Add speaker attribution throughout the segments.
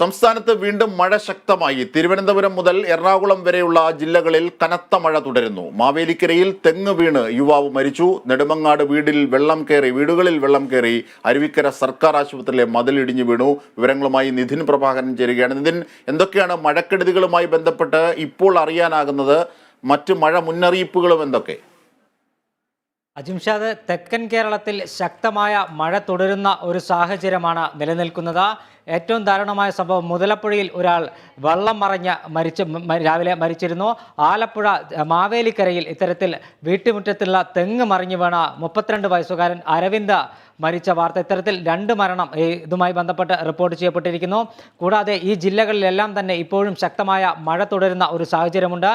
Speaker 1: സംസ്ഥാനത്ത് വീണ്ടും മഴ ശക്തമായി തിരുവനന്തപുരം മുതൽ എറണാകുളം വരെയുള്ള ജില്ലകളിൽ കനത്ത മഴ തുടരുന്നു മാവേലിക്കരയിൽ തെങ്ങ് വീണ് യുവാവ് മരിച്ചു നെടുമങ്ങാട് വീടിൽ വെള്ളം കയറി വീടുകളിൽ വെള്ളം കയറി അരുവിക്കര സർക്കാർ ആശുപത്രിയിലെ മതിലിടിഞ്ഞു വീണു വിവരങ്ങളുമായി നിധിൻ പ്രഭാകരൻ ചേരുകയാണ് നിധിൻ എന്തൊക്കെയാണ് മഴക്കെടുതികളുമായി ബന്ധപ്പെട്ട് ഇപ്പോൾ അറിയാനാകുന്നത് മറ്റ് മഴ മുന്നറിയിപ്പുകളും എന്തൊക്കെ
Speaker 2: അജിംഷാദ് തെക്കൻ കേരളത്തിൽ ശക്തമായ മഴ തുടരുന്ന ഒരു സാഹചര്യമാണ് നിലനിൽക്കുന്നത് ഏറ്റവും ദാരുണമായ സംഭവം മുതലപ്പുഴയിൽ ഒരാൾ വെള്ളം മറഞ്ഞ മരിച്ച് രാവിലെ മരിച്ചിരുന്നു ആലപ്പുഴ മാവേലിക്കരയിൽ ഇത്തരത്തിൽ വീട്ടുമുറ്റത്തുള്ള തെങ്ങ് മറിഞ്ഞു വീണ മുപ്പത്തിരണ്ട് വയസ്സുകാരൻ അരവിന്ദ മരിച്ച വാർത്ത ഇത്തരത്തിൽ രണ്ട് മരണം ഇതുമായി ബന്ധപ്പെട്ട് റിപ്പോർട്ട് ചെയ്യപ്പെട്ടിരിക്കുന്നു കൂടാതെ ഈ ജില്ലകളിലെല്ലാം തന്നെ ഇപ്പോഴും ശക്തമായ മഴ തുടരുന്ന ഒരു സാഹചര്യമുണ്ട്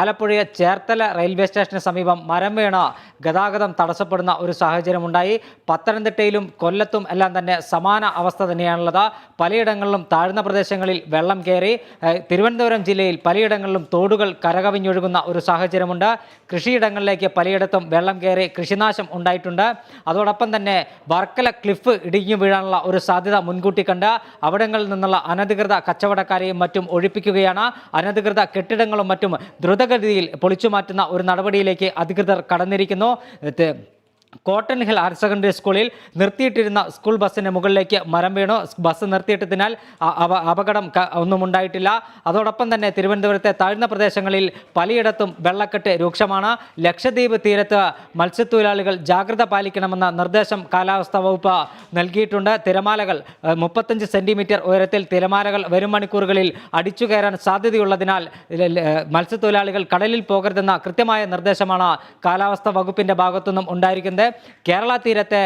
Speaker 2: ആലപ്പുഴയെ ചേർത്തല റെയിൽവേ സ്റ്റേഷന് സമീപം മരം വീണ ഗതാഗതം തടസ്സപ്പെടുന്ന ഒരു സാഹചര്യമുണ്ടായി പത്തനംതിട്ടയിലും കൊല്ലത്തും എല്ലാം തന്നെ സമാന അവസ്ഥ തന്നെയാണുള്ളത് പലയിടങ്ങളിലും താഴ്ന്ന പ്രദേശങ്ങളിൽ വെള്ളം കയറി തിരുവനന്തപുരം ജില്ലയിൽ പലയിടങ്ങളിലും തോടുകൾ കരകവിഞ്ഞൊഴുകുന്ന ഒരു സാഹചര്യമുണ്ട് കൃഷിയിടങ്ങളിലേക്ക് പലയിടത്തും വെള്ളം കയറി കൃഷിനാശം ഉണ്ടായിട്ടുണ്ട് അതോടൊപ്പം തന്നെ വർക്കല ക്ലിഫ് ഇടിഞ്ഞു വീഴാനുള്ള ഒരു സാധ്യത മുൻകൂട്ടി കണ്ട് അവിടങ്ങളിൽ നിന്നുള്ള അനധികൃത കച്ചവടക്കാരെയും മറ്റും ഒഴിപ്പിക്കുകയാണ് അനധികൃത കെട്ടിടങ്ങളും മറ്റും ദ്രുതഗതിയിൽ പൊളിച്ചു മാറ്റുന്ന ഒരു നടപടിയിലേക്ക് അധികൃതർ കടന്നിരിക്കുന്നു കോട്ടൺ ഹിൽ ഹയർ സെക്കൻഡറി സ്കൂളിൽ നിർത്തിയിട്ടിരുന്ന സ്കൂൾ ബസ്സിന് മുകളിലേക്ക് മരം വീണു ബസ് നിർത്തിയിട്ടതിനാൽ അപകടം ഒന്നും ഉണ്ടായിട്ടില്ല അതോടൊപ്പം തന്നെ തിരുവനന്തപുരത്തെ താഴ്ന്ന പ്രദേശങ്ങളിൽ പലയിടത്തും വെള്ളക്കെട്ട് രൂക്ഷമാണ് ലക്ഷദ്വീപ് തീരത്ത് മത്സ്യത്തൊഴിലാളികൾ ജാഗ്രത പാലിക്കണമെന്ന നിർദ്ദേശം കാലാവസ്ഥാ വകുപ്പ് നൽകിയിട്ടുണ്ട് തിരമാലകൾ മുപ്പത്തഞ്ച് സെൻറ്റിമീറ്റർ ഉയരത്തിൽ തിരമാലകൾ വരും മണിക്കൂറുകളിൽ അടിച്ചു കയറാൻ സാധ്യതയുള്ളതിനാൽ മത്സ്യത്തൊഴിലാളികൾ കടലിൽ പോകരുതെന്ന കൃത്യമായ നിർദ്ദേശമാണ് കാലാവസ്ഥാ വകുപ്പിൻ്റെ ഭാഗത്തുനിന്നും ഉണ്ടായിരിക്കുന്നത് കേരള തീരത്തെ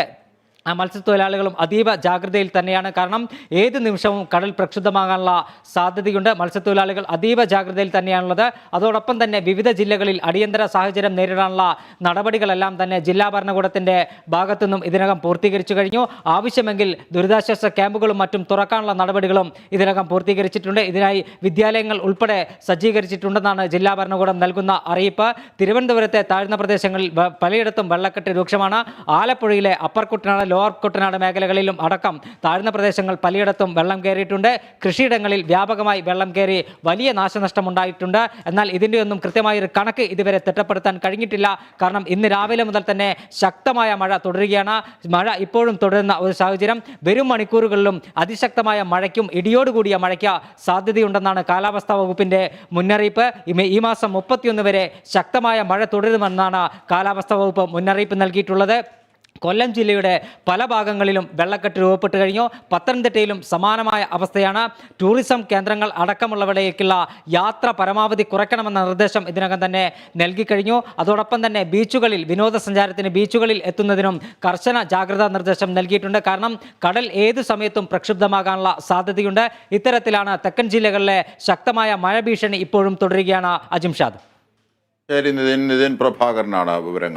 Speaker 2: മത്സ്യത്തൊഴിലാളികളും അതീവ ജാഗ്രതയിൽ തന്നെയാണ് കാരണം ഏത് നിമിഷവും കടൽ പ്രക്ഷുബ്ധമാകാനുള്ള സാധ്യതയുണ്ട് മത്സ്യത്തൊഴിലാളികൾ അതീവ ജാഗ്രതയിൽ തന്നെയാണുള്ളത് അതോടൊപ്പം തന്നെ വിവിധ ജില്ലകളിൽ അടിയന്തര സാഹചര്യം നേരിടാനുള്ള നടപടികളെല്ലാം തന്നെ ജില്ലാ ഭരണകൂടത്തിൻ്റെ ഭാഗത്തുനിന്നും ഇതിനകം പൂർത്തീകരിച്ചു കഴിഞ്ഞു ആവശ്യമെങ്കിൽ ദുരിതാശ്വാസ ക്യാമ്പുകളും മറ്റും തുറക്കാനുള്ള നടപടികളും ഇതിനകം പൂർത്തീകരിച്ചിട്ടുണ്ട് ഇതിനായി വിദ്യാലയങ്ങൾ ഉൾപ്പെടെ സജ്ജീകരിച്ചിട്ടുണ്ടെന്നാണ് ജില്ലാ ഭരണകൂടം നൽകുന്ന അറിയിപ്പ് തിരുവനന്തപുരത്തെ താഴ്ന്ന പ്രദേശങ്ങളിൽ പലയിടത്തും വെള്ളക്കെട്ട് രൂക്ഷമാണ് ആലപ്പുഴയിലെ അപ്പർക്കുട്ടനാട് ലോവർ കുട്ടനാട് മേഖലകളിലും അടക്കം താഴ്ന്ന പ്രദേശങ്ങൾ പലയിടത്തും വെള്ളം കയറിയിട്ടുണ്ട് കൃഷിയിടങ്ങളിൽ വ്യാപകമായി വെള്ളം കയറി വലിയ നാശനഷ്ടമുണ്ടായിട്ടുണ്ട് എന്നാൽ ഇതിൻ്റെയൊന്നും ഒരു കണക്ക് ഇതുവരെ തിട്ടപ്പെടുത്താൻ കഴിഞ്ഞിട്ടില്ല കാരണം ഇന്ന് രാവിലെ മുതൽ തന്നെ ശക്തമായ മഴ തുടരുകയാണ് മഴ ഇപ്പോഴും തുടരുന്ന ഒരു സാഹചര്യം വരും മണിക്കൂറുകളിലും അതിശക്തമായ മഴയ്ക്കും ഇടിയോടുകൂടിയ മഴയ്ക്ക് സാധ്യതയുണ്ടെന്നാണ് കാലാവസ്ഥാ വകുപ്പിൻ്റെ മുന്നറിയിപ്പ് ഈ മാസം മുപ്പത്തിയൊന്ന് വരെ ശക്തമായ മഴ തുടരുമെന്നാണ് കാലാവസ്ഥാ വകുപ്പ് മുന്നറിയിപ്പ് നൽകിയിട്ടുള്ളത് കൊല്ലം ജില്ലയുടെ പല ഭാഗങ്ങളിലും വെള്ളക്കെട്ട് രൂപപ്പെട്ട് കഴിഞ്ഞു പത്തനംതിട്ടയിലും സമാനമായ അവസ്ഥയാണ് ടൂറിസം കേന്ദ്രങ്ങൾ അടക്കമുള്ളവരിലേക്കുള്ള യാത്ര പരമാവധി കുറയ്ക്കണമെന്ന നിർദ്ദേശം ഇതിനകം തന്നെ നൽകിക്കഴിഞ്ഞു അതോടൊപ്പം തന്നെ ബീച്ചുകളിൽ വിനോദസഞ്ചാരത്തിന് ബീച്ചുകളിൽ എത്തുന്നതിനും കർശന ജാഗ്രതാ നിർദ്ദേശം നൽകിയിട്ടുണ്ട് കാരണം കടൽ ഏത് സമയത്തും പ്രക്ഷുബ്ധമാകാനുള്ള സാധ്യതയുണ്ട് ഇത്തരത്തിലാണ് തെക്കൻ ജില്ലകളിലെ ശക്തമായ മഴ ഭീഷണി ഇപ്പോഴും തുടരുകയാണ് അജിംഷാദ് ശരി നിതിൻ നിതിൻ പ്രഭാകരനാണ് വിവരങ്ങൾ